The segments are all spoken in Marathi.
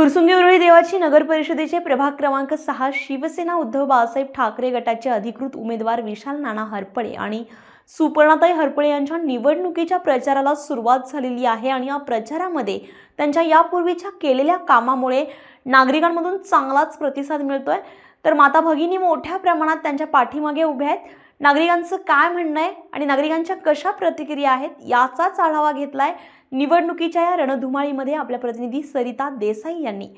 फुरसुंगी उरळी देवाची नगर परिषदेचे प्रभाग क्रमांक सहा शिवसेना उद्धव बाळासाहेब ठाकरे गटाचे अधिकृत उमेदवार विशाल नाना हरपळे आणि सुपर्णाताई हरपळे यांच्या निवडणुकीच्या प्रचाराला सुरुवात झालेली आहे आणि या प्रचारामध्ये त्यांच्या यापूर्वीच्या केलेल्या कामामुळे नागरिकांमधून चांगलाच प्रतिसाद मिळतोय. तर माता भगिनी मोठ्या प्रमाणात त्यांच्या पाठीमागे उभ्या आहेत. नागरिकांचं काय म्हणणं आहे आणि नागरिकांच्या कशा प्रतिक्रिया आहेत याचाच आढावा घेतलाय. निवडणुकीच्या या रणधुमाळीमध्ये आपल्या प्रतिनिधी सरिता देसाई यांनी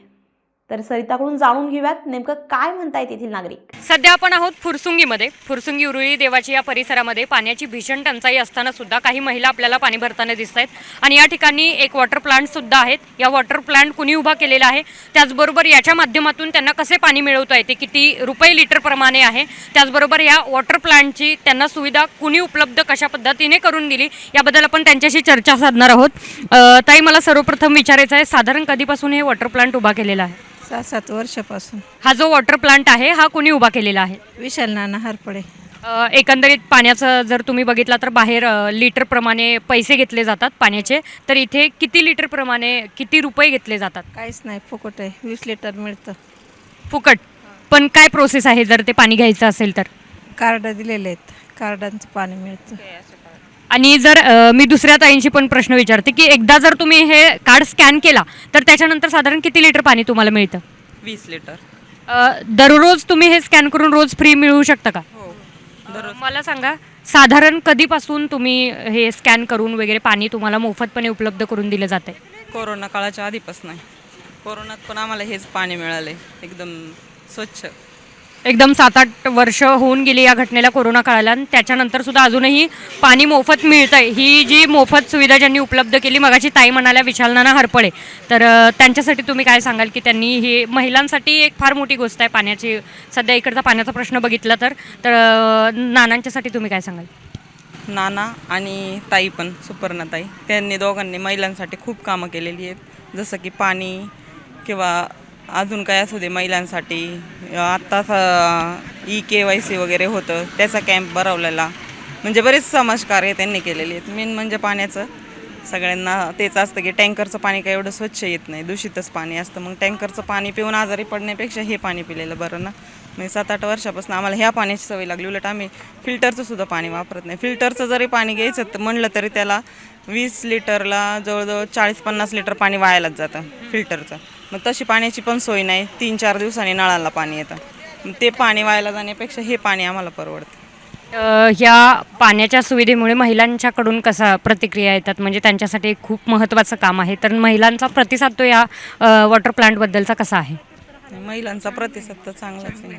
तर सरिताकडून जाणून घेऊयात नेमकं काय म्हणतायत येथील नागरिक. सध्या आपण आहोत फुरसुंगीमध्ये. फुरसुंगी उरुळी देवाची या परिसरामध्ये पाण्याची भीषण टंचाई असताना सुद्धा काही महिला आपल्याला पाणी भरताना दिसत आहेत आणि या ठिकाणी एक वॉटर प्लांट सुद्धा आहेत. या वॉटर प्लांट कुणी उभा केलेला आहे? त्याचबरोबर याच्या माध्यमातून त्यांना कसे पाणी मिळवता येते? किती रुपये लिटर प्रमाणे आहे? त्याचबरोबर या वॉटर प्लांटची त्यांना सुविधा कुणी उपलब्ध कशा पद्धतीने करून दिली? याबद्दल आपण त्यांच्याशी चर्चा साधणार आहोत. ताई मला सर्वप्रथम विचारायचं आहे साधारण कधीपासून हे वॉटर प्लांट उभा केलेला आहे? सहा सात वर्षापासून. हा जो वॉटर प्लांट आहे हा कुणी उभा केलेला आहे? विशाल नाना हरपडे. अ, एकंदरीत पाण्याचं जर तुम्ही बघितला तर बाहेर अ, लिटर प्रमाणे पैसे घेतले जातात पाण्याचे. तर इथे किती लिटर प्रमाणे किती रुपये घेतले जातात? काहीच नाही फुकट आहे. वीस लिटर मिळतं. फुकट. पण काय प्रोसेस आहे जर ते पाणी घ्यायचं असेल तर? कार्ड दिलेले आहेत. कार्डांचं पाणी मिळतं. आणि जर अ, मी दुसऱ्या ताईंशी पण प्रश्न विचारते की एकदा जर तुम्ही हे कार्ड स्कॅन केला तर त्याच्यानंतर साधारण किती लिटर पाणी तुम्हाला मिळतं? वीस लिटर. अ, दररोज तुम्ही हे स्कॅन करून रोज फ्री मिळू शकता का? हो अ, मला सांगा साधारण कधीपासून तुम्ही हे स्कॅन करून वगैरे पाणी तुम्हाला मोफतपणे उपलब्ध करून दिलं जाते कोरोना काळाच्या आधीपासून आहे. कोरोनात पण आम्हाला हेच पाणी मिळालंय एकदम स्वच्छ. एकदम सात आठ वर्ष होऊन गेली या घटनेला कोरोना काळाला. आणि त्याच्यानंतर सुद्धा अजूनही पाणी मोफत मिळतं आहे ही जी मोफत सुविधा ज्यांनी उपलब्ध केली मगाची ताई म्हणाल्या विशालनाना हरपळे. तर त्यांच्यासाठी तुम्ही काय सांगाल की त्यांनी ही महिलांसाठी एक फार मोठी गोष्ट आहे पाण्याची. सध्या इकडचा पाण्याचा प्रश्न बघितला तर तर नानांच्यासाठी तुम्ही काय सांगाल? नाना आणि ताई पण सुपर्णाताई त्यांनी दोघांनी महिलांसाठी खूप कामं केलेली आहेत. जसं की पाणी किंवा अजून काय असू दे महिलांसाठी. आत्ताच ई के वाय सी वगैरे होतं. त्याचा कॅम्प भरवलेला. म्हणजे बरेच समाजकार्य त्यांनी केलेले आहेत. मेन म्हणजे पाण्याचं. सगळ्यांना तेच असतं की टँकरचं पाणी काय एवढं स्वच्छ येत नाही. दूषितच पाणी असतं. मग टँकरचं पाणी पिऊन आजारी पडण्यापेक्षा हे पाणी पिलेलं बरं ना? म्हणजे सात आठ वर्षापासून आम्हाला ह्या पाण्याची सवय लागली. उलट आम्ही फिल्टरचं सुद्धा पाणी वापरत नाही. फिल्टरचं जरी पाणी घ्यायचं तर म्हणलं तरी त्याला वीस लिटरला जवळजवळ चाळीस पन्नास लिटर पाणी वायालाच जातं. फिल्टरचं. मग तशी पाण्याची पण सोय नाही. तीन चार दिवसांनी नळाला पाणी येतं. ते पाणी वायाला जाण्यापेक्षा हे पाणी आम्हाला परवडतं. ह्या पाण्याच्या सुविधेमुळे महिलांच्याकडून कसा प्रतिक्रिया येतात? म्हणजे त्यांच्यासाठी खूप महत्त्वाचं काम आहे. तर महिलांचा प्रतिसाद तो या वॉटर प्लांटबद्दलचा कसा आहे? महिलांचा प्रतिसाद तर चांगलाच आहे.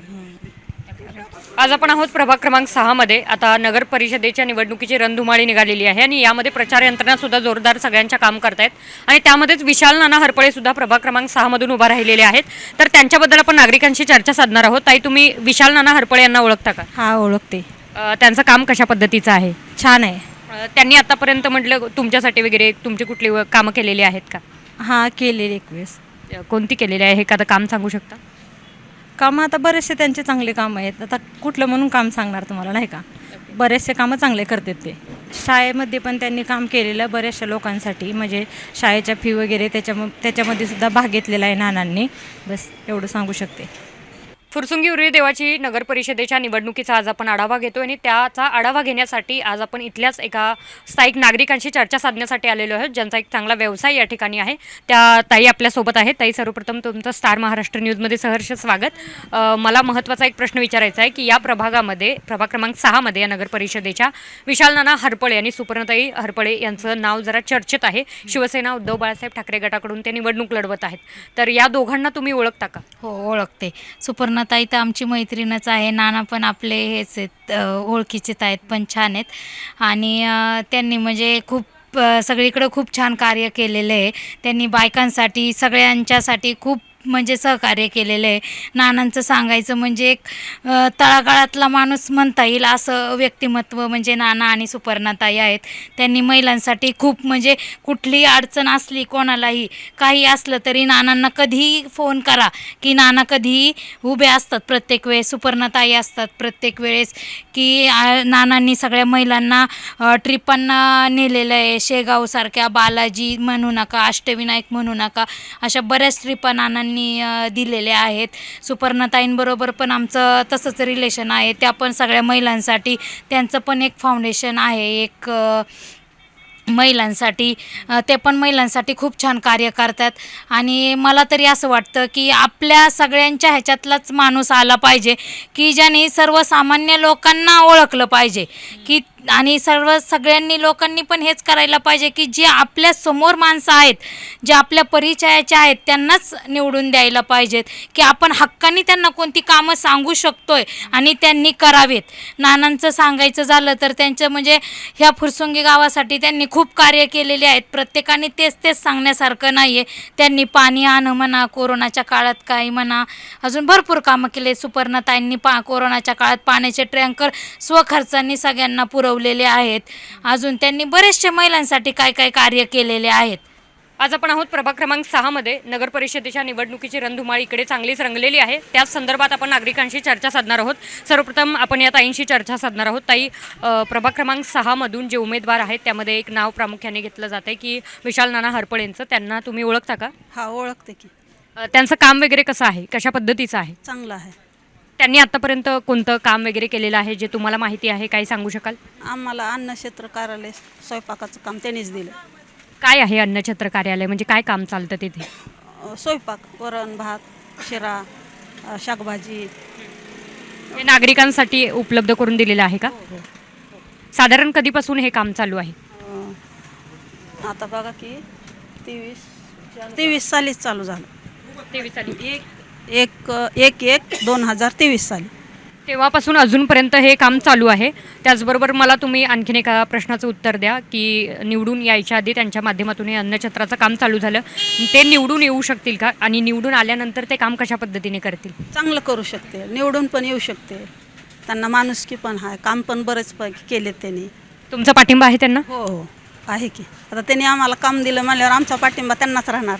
आज आपण आहोत प्रभाग क्रमांक सहामध्ये आता नगर परिषदेच्या निवडणुकीची रणधुमाळी निघालेली आहे आणि यामध्ये प्रचार यंत्रणा सुद्धा जोरदार सगळ्यांच्या काम करतायत. आणि त्यामध्येच विशाल नाना हरपळे सुद्धा प्रभाग क्रमांक सहामधून उभा राहिलेले आहेत. तर त्यांच्याबद्दल आपण नागरिकांशी चर्चा साधणार आहोत. ताई तुम्ही विशाल नाना हरपळे यांना ओळखता का? हा ओळखते. अ, त्यांचं काम कशा पद्धतीचं आहे? छान आहे. अ, त्यांनी आतापर्यंत म्हटलं तुमच्यासाठी वगैरे तुमची कुठली व- कामं केलेली आहेत का? हा केलेले एक वेळेस. अ, कोणती केलेली आहे हे एखादं काम सांगू शकता? कामं आता बरेचसे त्यांचे चांगले कामं आहेत. आता कुठलं म्हणून काम सांगणार तुम्हाला नाही का? बरेचसे कामं चांगले करतात ते. शाळेमध्ये पण त्यांनी काम केलेलं बऱ्याचशा लोकांसाठी म्हणजे शाळेच्या फी वगैरे त्याच्या त्याच्यामध्ये सुद्धा भाग घेतलेला आहे नानांनी. बस एवढं सांगू शकते. फुरसुंगी उरी देवाची नगर परिषदेच्या निवडणुकीचा आज आपण आढावा घेतो आणि त्याचा आढावा घेण्यासाठी आज आपण इथल्याच एका स्थायिक नागरिकांशी चर्चा साधण्यासाठी आलेलो आहोत ज्यांचा एक चांगला व्यवसाय या ठिकाणी आहे. त्या ताई आपल्यासोबत आहेत. ताई सर्वप्रथम तुमचं स्टार महाराष्ट्र न्यूजमध्ये सहर्ष स्वागत. मला महत्त्वाचा एक प्रश्न विचारायचा आहे की या प्रभागामध्ये प्रभाग क्रमांक सहामध्ये या नगर परिषदेच्या विशाल नाना हरपळे आणि सुपर्णताई हरपळे यांचं नाव जरा चर्चेत आहे. शिवसेना उद्धव बाळासाहेब ठाकरे गटाकडून ते निवडणूक लढवत आहेत. तर या दोघांना तुम्ही ओळखता का? हो ओळखते. सुपर्णाताई तर आमची मैत्रीणच आहे. नाना पण आपले हेच आहेत ओळखीचेच आहेत पण छान आहेत. आणि त्यांनी म्हणजे खूप सगळीकडं खूप छान कार्य केलेलं आहे. त्यांनी बायकांसाठी सगळ्यांच्यासाठी खूप म्हणजे सहकार्य केलेलं आहे. नानांचं सांगायचं म्हणजे एक तळागाळातला माणूस म्हणता येईल असं व्यक्तिमत्व म्हणजे नाना आणि सुपर्णाताई आहेत. त्यांनी महिलांसाठी खूप म्हणजे कुठलीही अडचण असली कोणालाही काही असलं तरी नानांना कधीही फोन करा की नाना कधीही उभे असतात. प्रत्येक वेळेस सुपर्णाताई असतात. प्रत्येक वेळेस की नानांनी सगळ्या महिलांना ट्रिपांना नेलेलं आहे. शेगावसारख्या बालाजी म्हणू नका अष्टविनायक म्हणू नका अशा बऱ्याच ट्रिपा नानांनी अ, दिलेले आहेत. सुपर्णताईंबरोबर पण आमचं तसंच रिलेशन आहे. त्या पण सगळ्या महिलांसाठी त्यांचं पण एक फाउंडेशन आहे. एक महिलांसाठी ते पण महिलांसाठी खूप छान कार्य करतात. आणि मला तरी असं वाटतं की आपल्या सगळ्यांच्या ह्याच्यातलाच माणूस आला पाहिजे की ज्याने सर्वसामान्य लोकांना ओळखलं पाहिजे की आणि सर्व सगळ्यांनी लोकांनी पण हेच करायला पाहिजे की जे आपल्यासमोर माणसं आहेत जे आपल्या परिचयाचे आहेत त्यांनाच निवडून द्यायला पाहिजेत की आपण हक्काने त्यांना कोणती कामं सांगू शकतोय आणि त्यांनी करावेत. नानांचं सांगायचं झालं तर त्यांचं म्हणजे ह्या फुरसुंगी गावासाठी त्यांनी खूप कार्य केलेले आहेत. प्रत्येकाने तेच तेच सांगण्यासारखं नाही आहे त्यांनी पाणी आणं म्हणा कोरोनाच्या काळात काही म्हणा अजून भरपूर कामं केले. सुपर्णताईंनी पा कोरोनाच्या काळात पाण्याचे टँकर स्वखर्चांनी सगळ्यांना पुरवलेले आहेत. अजून त्यांनी बरेचसे महिलांसाठी काय काय कार्य केलेले आहेत. आज आपण आहोत प्रभाग क्रमांक सहामध्ये नगर परिषदेच्या निवडणुकीची रणधुमाळी इकडे चांगलीच रंगलेली आहे. त्याच संदर्भात आपण नागरिकांशी चर्चा साधणार आहोत. सर्वप्रथम आपण या ताईंशी चर्चा साधणार आहोत. ताई प्रभाग क्रमांक सहामधून जे उमेदवार आहेत त्यामध्ये एक नाव प्रामुख्याने घेतलं जातं आहे की विशाल नाना हरपळेंचं. त्यांना तुम्ही ओळखता का? हा ओळखते की. त्यांचं काम वगैरे कसं आहे? कशा पद्धतीचं आहे? चांगलं आहे. त्यांनी आतापर्यंत कोणतं काम वगैरे केलेलं आहे जे तुम्हाला माहिती आहे काही सांगू शकाल? आम्हाला अन्न क्षेत्र कार्यालय स्वयंपाकाचं काम त्यांनीच दिलं. काय आहे अन्नछत्र कार्यालय? म्हणजे काय काम चालतं तिथे? स्वयंपाक वरण भात शिरा अं, शाकभाजी. हे नागरिकांसाठी उपलब्ध करून दिलेलं आहे का? साधारण कधीपासून हे काम चालू आहे? अं, आता बघा की तेवीस तेवीस सालीच चालू झालं. तेवीस साली. एक एक एक एक दोन हजार तेवीस साली. तेव्हापासून अजूनपर्यंत हे काम चालू आहे. त्याचबरोबर मला तुम्ही आणखीन एका प्रश्नाचं उत्तर द्या की निवडून यायच्या आधी त्यांच्या माध्यमातून हे अन्नछत्राचं काम चालू झालं. ते निवडून येऊ शकतील का? आणि निवडून आल्यानंतर ते काम कशा पद्धतीने करतील? चांगलं करू शकते. निवडून पण येऊ शकते. त्यांना माणुसकी पण आहे. काम पण बरेच पैकी केलेत त्यांनी. तुमचा पाठिंबा आहे त्यांना? हो हो. आहे की. आता त्यांनी आम्हाला काम दिलं म्हणल्यावर आमचा पाठिंबा त्यांनाच राहणार.